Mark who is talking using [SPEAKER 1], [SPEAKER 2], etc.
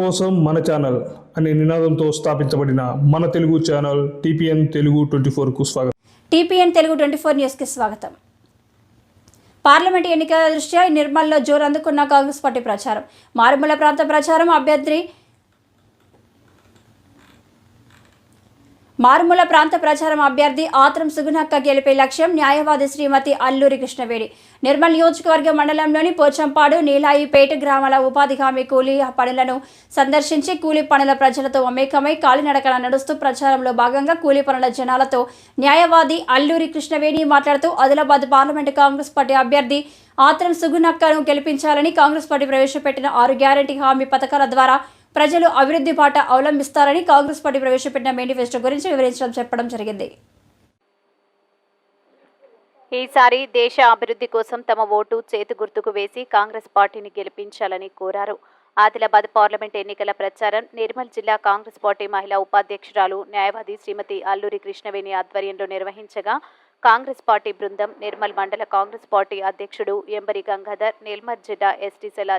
[SPEAKER 1] కోసం మన ఛానల్ అనే నినాదంతో స్థాపించబడిన మన Telugu channel TPN Telugu twenty ఫోర్కు స్వాగతం.
[SPEAKER 2] టీపీఎన్ తెలుగు ట్వంటీ ఫోర్ న్యూస్కి స్వాగతం. పార్లమెంట్ ఎన్నికల దృష్ట్యా నిర్మల్లో జోరు అందుకున్న కాంగ్రెస్ పార్టీ ప్రచారం. మారుమూల ప్రాంత ప్రచారం అభ్యర్థి మారుమూల ప్రాంత ప్రచారం అభ్యర్థి ఆత్రం సుగుణక్క గెలిపే లక్ష్యం న్యాయవాది శ్రీమతి అల్లూరి కృష్ణవేణి నిర్మల్ నియోజకవర్గ మండలంలోని పోచంపాడు నీలాయిపేట గ్రామాల ఉపాధి హామీ కూలీ పనులను సందర్శించి కూలీ పనుల ప్రజలతో అమేకమై కాలినడకన నడుస్తూ ప్రచారంలో భాగంగా కూలీ పనుల జనాలతో న్యాయవాది అల్లూరి కృష్ణవేణి మాట్లాడుతూ ఆదిలాబాద్ పార్లమెంటు కాంగ్రెస్ పార్టీ అభ్యర్థి ఆత్రం సుగుణక్కను గెలిపించాలని కాంగ్రెస్ పార్టీ ప్రవేశపెట్టిన ఆరు గ్యారంటీ హామీ పథకాల ద్వారా ప్రజలు అభివృద్ధి బాట అవలంబిస్తారని కాంగ్రెస్ పార్టీ ప్రవేశపెట్టిన మేనిఫెస్టో గురించి వివరించడం చెప్పడం జరిగింది.
[SPEAKER 3] ఈసారి దేశ అభివృద్ధి కోసం తమ ఓటు చేతి గుర్తుకు వేసి కాంగ్రెస్ పార్టీని గెలిపించాలని కోరారు. ఆదిలాబాద్ పార్లమెంట్ ఎన్నికల ప్రచారం నిర్మల్ జిల్లా కాంగ్రెస్ పార్టీ మహిళా ఉపాధ్యక్షురాలు న్యాయవాది శ్రీమతి అల్లూరి కృష్ణవేణి ఆధ్వర్యంలో నిర్వహించగా కాంగ్రెస్ పార్టీ బృందం నిర్మల్ మండల కాంగ్రెస్ పార్టీ అధ్యక్షుడు ఎంబరి గంగాధర్ నిర్మల్ జిల్లా ఎస్టీ సెల